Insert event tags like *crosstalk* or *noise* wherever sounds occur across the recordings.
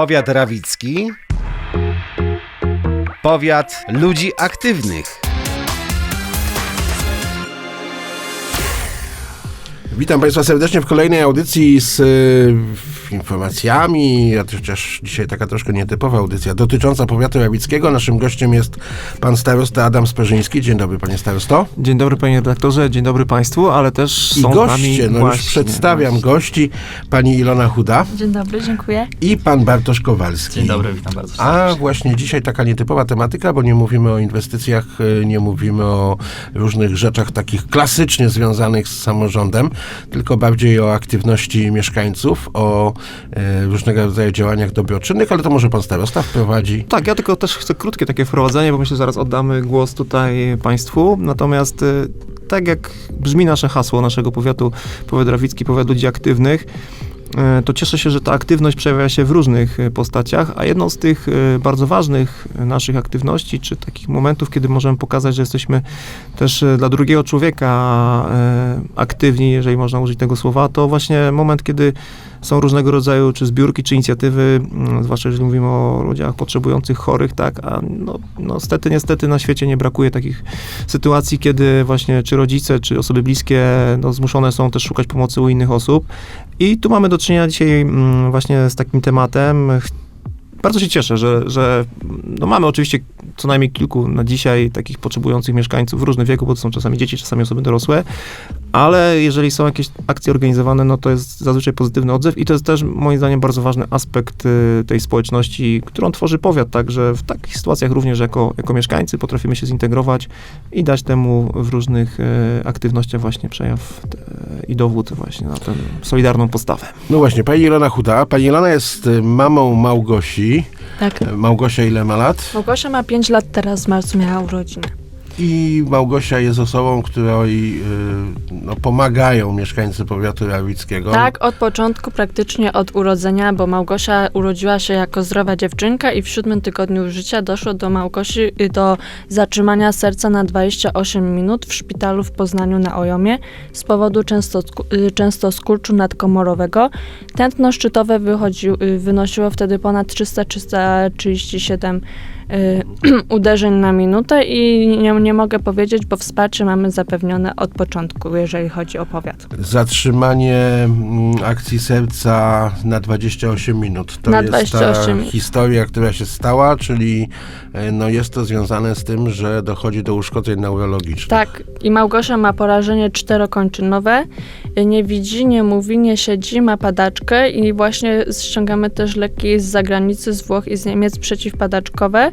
Powiat rawicki. Powiat ludzi aktywnych. Witam Państwa serdecznie w kolejnej audycji z informacjami, a chociaż dzisiaj taka troszkę nietypowa audycja dotycząca powiatu rawickiego. Naszym gościem jest pan starosta Adam Sperzyński. Dzień dobry panie starosto. Dzień dobry panie redaktorze, dzień dobry państwu, ale też I są z goście, nami no właśnie, już przedstawiam właśnie. gości, pani Ilona Chuda Dzień dobry, dziękuję. i pan Bartosz Kowalski. Dzień dobry, witam bardzo A właśnie dzisiaj taka nietypowa tematyka, bo nie mówimy o inwestycjach, y, nie mówimy o różnych rzeczach takich klasycznie związanych z samorządem, tylko bardziej o aktywności mieszkańców, o różnego rodzaju działaniach dobroczynnych, ale to może pan starosta wprowadzi. Tak, ja tylko też chcę krótkie takie wprowadzenie, bo myślę, że zaraz oddamy głos tutaj państwu. Natomiast y, tak jak brzmi nasze hasło naszego powiatu, powiat rawicki, powiat ludzi aktywnych, to cieszę się, że ta aktywność przejawia się w różnych y, postaciach, a jedną z tych y, bardzo ważnych naszych aktywności, czy takich momentów, kiedy możemy pokazać, że jesteśmy też dla drugiego człowieka aktywni, jeżeli można użyć tego słowa, to właśnie moment, kiedy są różnego rodzaju czy zbiórki, czy inicjatywy, mm, zwłaszcza jeżeli mówimy o ludziach potrzebujących, chorych, tak, a no, no niestety, niestety na świecie nie brakuje takich sytuacji, kiedy właśnie czy rodzice, czy osoby bliskie no, zmuszone są też szukać pomocy u innych osób. I tu mamy do czynienia dzisiaj mm, właśnie z takim tematem. Bardzo się cieszę, że, że no mamy oczywiście co najmniej kilku na dzisiaj takich potrzebujących mieszkańców w różnym wieku, bo to są czasami dzieci, czasami osoby dorosłe, ale jeżeli są jakieś akcje organizowane, no to jest zazwyczaj pozytywny odzew i to jest też moim zdaniem bardzo ważny aspekt y, tej społeczności, którą tworzy powiat, także w takich sytuacjach również jako, jako mieszkańcy potrafimy się zintegrować i dać temu w różnych y, aktywnościach właśnie przejaw y, i dowód właśnie na tę solidarną postawę. No właśnie, pani Ilona Chuda. Pani Ilona jest mamą Małgosi. Tak. Małgosia ile ma lat? Małgosia ma 5 lat, teraz w marcu miała urodziny. I Małgosia jest osobą, której y, no, pomagają mieszkańcy powiatu rawickiego. Tak, od początku, praktycznie od urodzenia, bo Małgosia urodziła się jako zdrowa dziewczynka i w siódmym tygodniu życia doszło do Małgosi y, do zatrzymania serca na 28 minut w szpitalu w Poznaniu na Ojomie z powodu często, często skurczu nadkomorowego. Tętno szczytowe wychodził, y, wynosiło wtedy ponad 300-337 y, *clears throat* uderzeń na minutę i nie, nie mogę powiedzieć, bo wsparcie mamy zapewnione od początku, jeżeli chodzi o powiat. Zatrzymanie mm, akcji serca na 28 minut. To Na jest 28 ta historia, która się stała, czyli e, no, jest to związane z tym, że dochodzi do uszkodzeń neurologicznych. Tak, i Małgosia ma porażenie czterokończynowe, nie widzi, nie mówi, nie siedzi, ma padaczkę i właśnie ściągamy też leki z zagranicy, z Włoch i z Niemiec przeciwpadaczkowe,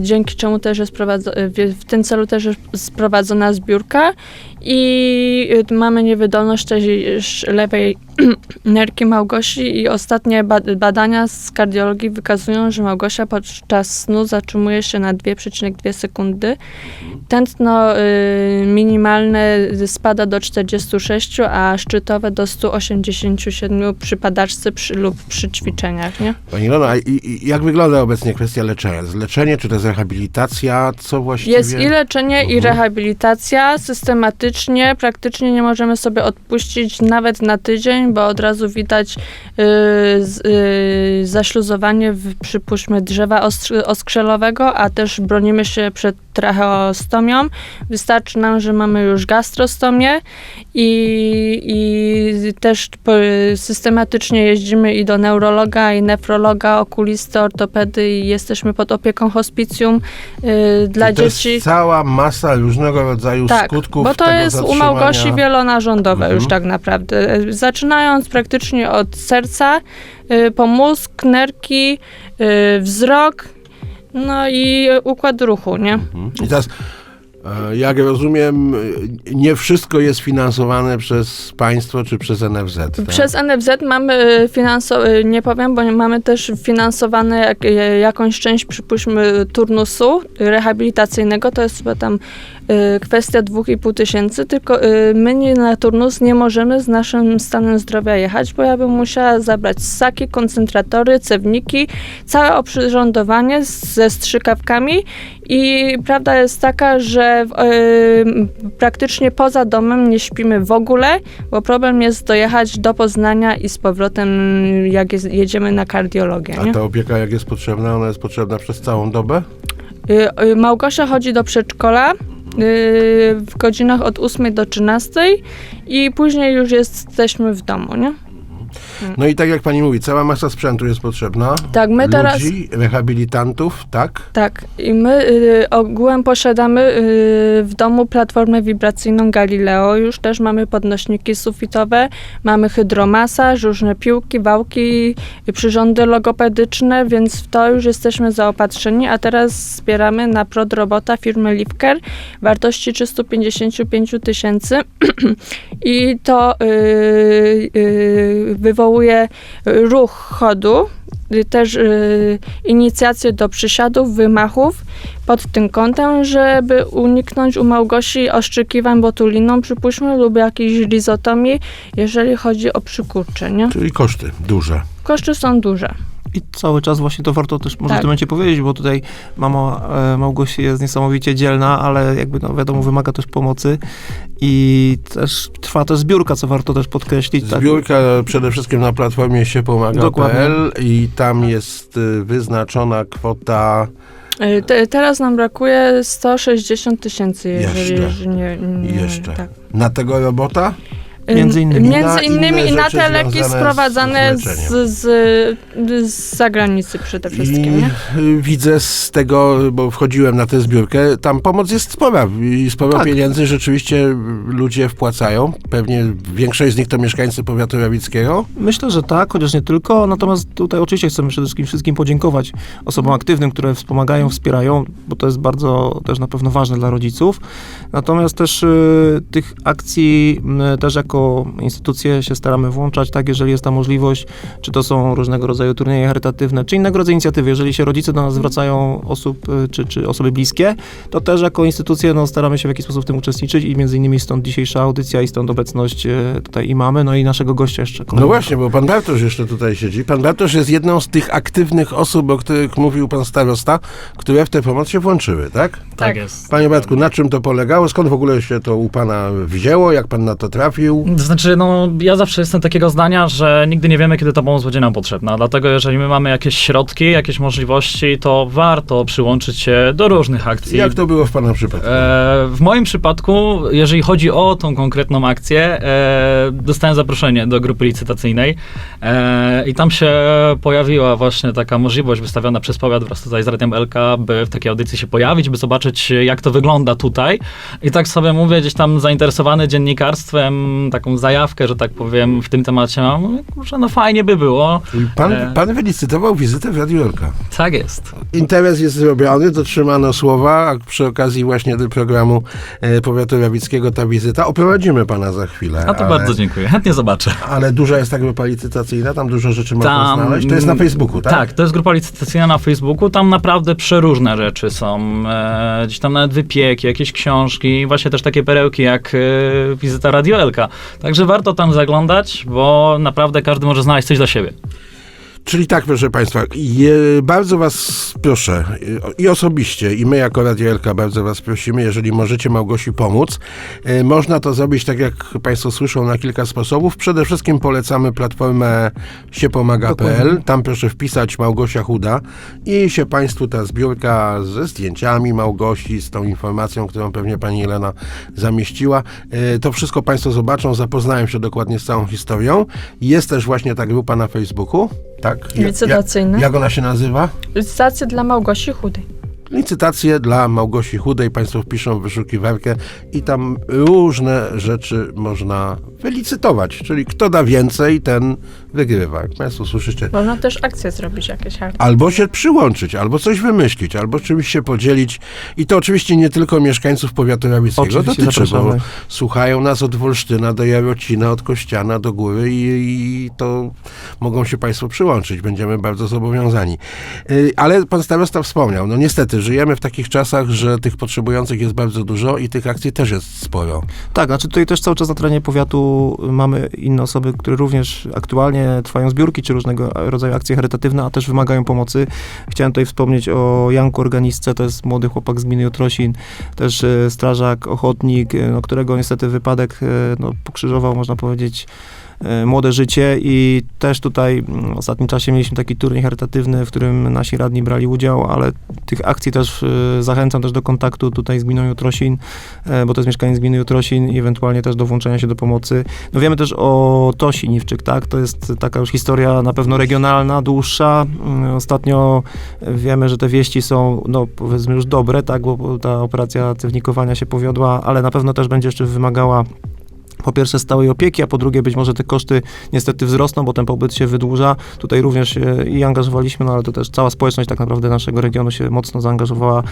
dzięki czemu też jest prowadzo- w, tym celu też jest sprowadzona zbiórka i y, mamy niewydolność sz- lewej *clears throat* nerki Małgosi i ostatnie ba- badania z kardiologii wykazują, że Małgosia podczas snu zatrzymuje się na 2,2 sekundy. Tętno minimalne spada do 46, a szczytowe do 187 przy padaczce przy, lub przy ćwiczeniach, nie? Pani Ilona, jak wygląda obecnie kwestia leczenia? Jest leczenie, czy to jest rehabilitacja? Co właściwie? Jest i leczenie, i Mhm. rehabilitacja systematycznie. Praktycznie nie możemy sobie odpuścić nawet na tydzień, bo od razu widać y, z, y, zaśluzowanie, w, przypuśćmy, drzewa ostr- oskrzelowego, a też bronimy się przed tracheostomią. Wystarczy nam, że mamy już gastrostomię i, i też systematycznie jeździmy i do neurologa, i nefrologa, okulisty, ortopedy i jesteśmy pod opieką hospicjum y, dla to dzieci. Jest cała masa różnego rodzaju Tak, skutków bo to jest u. Małgosi wielonarządowe Mhm. już tak naprawdę. E, Zaczynając praktycznie od serca, y, po mózg, nerki, y, wzrok, no i układ ruchu, nie? Mhm. I teraz, jak rozumiem, e, nie wszystko jest finansowane przez państwo czy przez NFZ. Tak? Przez NFZ mamy finansowane, nie powiem, bo mamy też finansowane e, jakąś część, przypuśćmy, turnusu rehabilitacyjnego, to jest chyba tam kwestia 2,5 tysięcy, tylko y, my nie, na turnus nie możemy z naszym stanem zdrowia jechać, bo ja bym musiała zabrać ssaki, koncentratory, cewniki, całe oprzyrządowanie ze strzykawkami i prawda jest taka, że w, y, praktycznie poza domem nie śpimy w ogóle, bo problem jest dojechać do Poznania i z powrotem, jak jest, jedziemy na kardiologię. A Nie? ta opieka, jak jest potrzebna, ona jest potrzebna przez całą dobę? Y, y, Małgosia chodzi do przedszkola y, w godzinach od 8 do 13 i później już jesteśmy w domu, nie? No i tak jak pani mówi, cała masa sprzętu jest potrzebna. Tak, my teraz... Ludzi, rehabilitantów, tak? Tak, i my y, ogółem posiadamy y, w domu platformę wibracyjną Galileo. Już też mamy podnośniki sufitowe, mamy hydromasaż, różne piłki, wałki, y, przyrządy logopedyczne, więc w to już jesteśmy zaopatrzeni. A teraz zbieramy na prod robota firmy Lipker wartości 355 000 tysięcy *clears throat* i to y, y, wywołuje ruch chodu, y, też y, inicjację do przysiadów, wymachów pod tym kątem, żeby uniknąć u Małgosi oszczekiwań botuliną, przypuśćmy, lub jakiejś rizotomii, jeżeli chodzi o przykurcze, nie? Czyli koszty duże. Koszty są duże. I cały czas właśnie to warto też może Tak. w tym momencie powiedzieć, bo tutaj mama e, Małgosi jest niesamowicie dzielna, ale jakby no wiadomo, wymaga też pomocy i też trwa też zbiórka, co warto też podkreślić. tak. Zbiórka przede wszystkim na platformie się pomaga.pl i tam jest y, wyznaczona kwota Y, Te, teraz nam brakuje 160 tysięcy, jeżeli Jeszcze. jeżeli nie, nie jeszcze. Tak. na tego robota. Y, Między innymi. Na Między inne innymi i na te leki związane z sprowadzane z, leczeniem. z, z zagranicy przede wszystkim, I nie? y, widzę z tego, bo wchodziłem na tę zbiórkę, tam pomoc jest spora i sporo Tak. pieniędzy rzeczywiście ludzie wpłacają. Pewnie większość z nich to mieszkańcy powiatu rawickiego. Myślę, że tak, chociaż nie tylko. Natomiast tutaj oczywiście chcemy przede wszystkim wszystkim podziękować osobom aktywnym, które wspomagają, wspierają, bo to jest bardzo też na pewno ważne dla rodziców. Natomiast też y, tych akcji y, też jako instytucje się staramy włączać, tak, jeżeli jest ta możliwość, czy to są różnego rodzaju turnieje charytatywne, czy innego rodzaju inicjatywy. Jeżeli się rodzice do nas zwracają osób, y, czy, czy osoby bliskie, to też jako instytucje no, staramy się w jakiś sposób w tym uczestniczyć i między innymi stąd dzisiejsza audycja i stąd obecność y, tutaj i mamy, no i naszego gościa jeszcze. No kolejnego. właśnie, bo pan Bartosz jeszcze tutaj siedzi. Pan Bartosz jest jedną z tych aktywnych osób, o których mówił pan starosta, które w tę pomoc się włączyły, tak? Tak. Tak jest. Panie Bartku, na czym to polegało? Skąd w ogóle się to u pana wzięło? Jak pan na to trafił? To znaczy, no, ja zawsze jestem takiego zdania, że nigdy nie wiemy, kiedy ta pomoc będzie nam potrzebna. Dlatego, jeżeli my mamy jakieś środki, jakieś możliwości, to warto przyłączyć się do różnych akcji. Jak to było w pana przypadku? E, w moim przypadku, jeżeli chodzi o tą konkretną akcję, e, dostałem zaproszenie do grupy licytacyjnej e, i tam się pojawiła właśnie taka możliwość wystawiona przez powiat wraz tutaj z Radiem LK, by w takiej audycji się pojawić, by zobaczyć jak to wygląda tutaj. I tak sobie mówię, gdzieś tam zainteresowany dziennikarstwem, taką zajawkę, że tak powiem, w tym temacie mam, mówię, kurczę, no fajnie by było. Pan, e. pan wylicytował wizytę w Radiu Jorka. Tak jest. Interes jest zrobiony, dotrzymano słowa, a przy okazji właśnie do programu e, Powiatu Rawickiego ta wizyta. Oprowadzimy pana za chwilę. A to ale, bardzo dziękuję, chętnie zobaczę. Ale duża jest ta grupa licytacyjna, tam dużo rzeczy można Tam, znaleźć. To jest na Facebooku, tak? Tak, to jest grupa licytacyjna na Facebooku. Tam naprawdę przeróżne rzeczy są. E, gdzieś tam nawet wypieki, jakieś książki, właśnie też takie perełki jak e, wizyta Radioelka. Także warto tam zaglądać, bo naprawdę każdy może znaleźć coś dla siebie. Czyli tak, proszę Państwa, je, bardzo Was proszę i- osobiście, i my jako Radio Elka bardzo Was prosimy, jeżeli możecie Małgosi pomóc. E, Można to zrobić, tak jak Państwo słyszą, na kilka sposobów. Przede wszystkim polecamy platformę siepomaga.pl. Tam proszę wpisać Małgosia Chuda i się Państwu ta zbiórka ze zdjęciami Małgosi, z tą informacją, którą pewnie Pani Jelena zamieściła. E, To wszystko Państwo zobaczą, zapoznają się dokładnie z całą historią. Jest też właśnie ta grupa na Facebooku. Tak? Licytacyjne. Jak, jak ona się nazywa? Licytacje dla Małgosi Chudej. Licytacje dla Małgosi Chudej. Państwo wpiszą w wyszukiwarkę i tam różne rzeczy można wylicytować. Czyli kto da więcej, ten wygrywa. Jak Państwo słyszycie. Można też akcje zrobić jakieś hard. Albo się przyłączyć, albo coś wymyślić, albo czymś się podzielić. I to oczywiście nie tylko mieszkańców powiatu rawickiego dotyczy, bo słuchają nas od Wolsztyna do Jarocina, od Kościana do Góry i, i to mogą się Państwo przyłączyć. Będziemy bardzo zobowiązani. Y, Ale pan starosta wspomniał, no niestety, żyjemy w takich czasach, że tych potrzebujących jest bardzo dużo i tych akcji też jest sporo. Tak, znaczy tutaj też cały czas na terenie powiatu mamy inne osoby, które również aktualnie trwają zbiórki czy różnego rodzaju akcje charytatywne, a też wymagają pomocy. Chciałem tutaj wspomnieć o Janku Organistce, to jest młody chłopak z gminy Jutrosin, też e, strażak, ochotnik, e, no, którego niestety wypadek e, no, pokrzyżował, można powiedzieć, młode życie i też tutaj mm, w ostatnim czasie mieliśmy taki turniej charytatywny, w którym nasi radni brali udział, ale tych akcji też e, zachęcam też do kontaktu tutaj z gminą Jutrosin, e, bo to jest mieszkaniec gminy Jutrosin i ewentualnie też do włączenia się do pomocy. No wiemy też o Tosi Niwczyk, tak? To jest taka już historia na pewno regionalna, dłuższa. Mm, Ostatnio wiemy, że te wieści są, no powiedzmy już dobre, tak? Bo ta operacja cewnikowania się powiodła, ale na pewno też będzie jeszcze wymagała po pierwsze stałej opieki, a po drugie być może te koszty niestety wzrosną, bo ten pobyt się wydłuża. Tutaj również się i angażowaliśmy, no ale to też cała społeczność tak naprawdę naszego regionu się mocno zaangażowała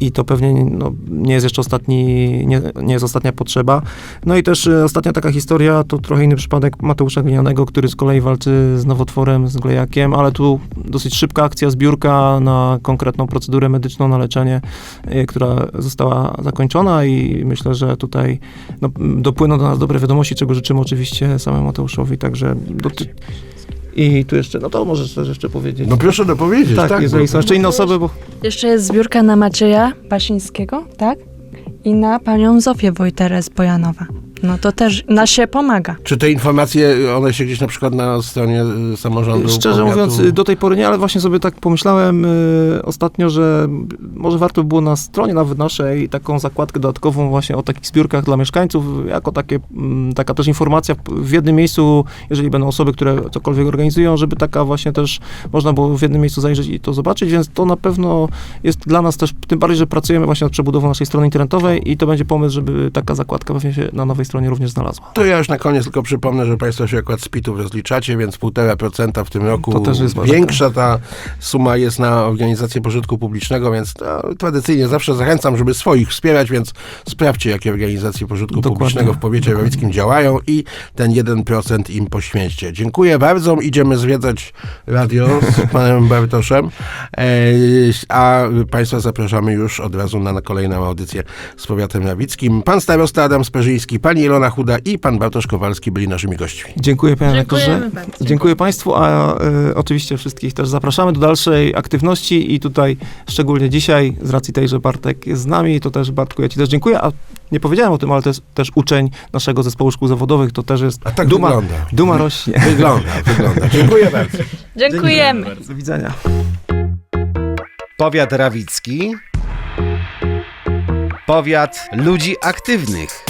i to pewnie no, nie jest jeszcze ostatni, nie, nie jest ostatnia potrzeba. No i też e, ostatnia taka historia to trochę inny przypadek Mateusza Glinianego, który z kolei walczy z nowotworem, z glejakiem, ale tu dosyć szybka akcja, zbiórka na konkretną procedurę medyczną, na leczenie, e, która została zakończona i myślę, że tutaj no, dopłyną do nas dobre wiadomości, czego życzymy oczywiście samemu Mateuszowi, także doty- i tu jeszcze, no to możesz też jeszcze powiedzieć. No proszę dopowiedzieć, tak, tak. jeżeli bo- są jeszcze inne osoby, bo Jeszcze jest zbiórka na Macieja Basińskiego, tak? I na panią Zofię Wojterę z Bojanowa. No to też na się pomaga. Czy te informacje, one się gdzieś na przykład na stronie y, samorządu Szczerze powiatu- mówiąc, y, do tej pory nie, ale właśnie sobie tak pomyślałem y, ostatnio, że może warto by było na stronie nawet naszej taką zakładkę dodatkową właśnie o takich zbiórkach dla mieszkańców, jako takie, mm, taka też informacja w jednym miejscu, jeżeli będą osoby, które cokolwiek organizują, żeby taka właśnie też można było w jednym miejscu zajrzeć i to zobaczyć, więc to na pewno jest dla nas też, tym bardziej, że pracujemy właśnie nad przebudową naszej strony internetowej i to będzie pomysł, żeby taka zakładka pewnie się na nowej stronie również znalazła. To ja już na koniec tylko przypomnę, że Państwo się akurat z PIT-ów rozliczacie, więc 1,5% w tym roku To większa ta suma jest na organizację pożytku publicznego, więc no, tradycyjnie zawsze zachęcam, żeby swoich wspierać, więc sprawdźcie, jakie organizacje pożytku Dokładnie. publicznego w powiecie rawickim działają i ten 1% im poświęćcie. Dziękuję bardzo. Idziemy zwiedzać radio z *laughs* panem Bartoszem, e, a Państwa zapraszamy już od razu na, na kolejną audycję z powiatem rawickim. Pan starosta Adam Sperzyński, pani Ilona Chuda i pan Bartosz Kowalski byli naszymi gośćmi. Dziękuję panie bardzo. Dziękuję Państwu, a e, oczywiście wszystkich też zapraszamy do dalszej aktywności i tutaj szczególnie dzisiaj, z racji tej, że Bartek jest z nami, to też Bartku, ja Ci też dziękuję, a nie powiedziałem o tym, ale to jest też uczeń naszego zespołu szkół zawodowych, to też jest A tak duma, wygląda. duma rośnie. Wygląda, wygląda. Dziękuję bardzo. Dziękujemy. Do widzenia. Powiat rawicki. Powiat ludzi aktywnych.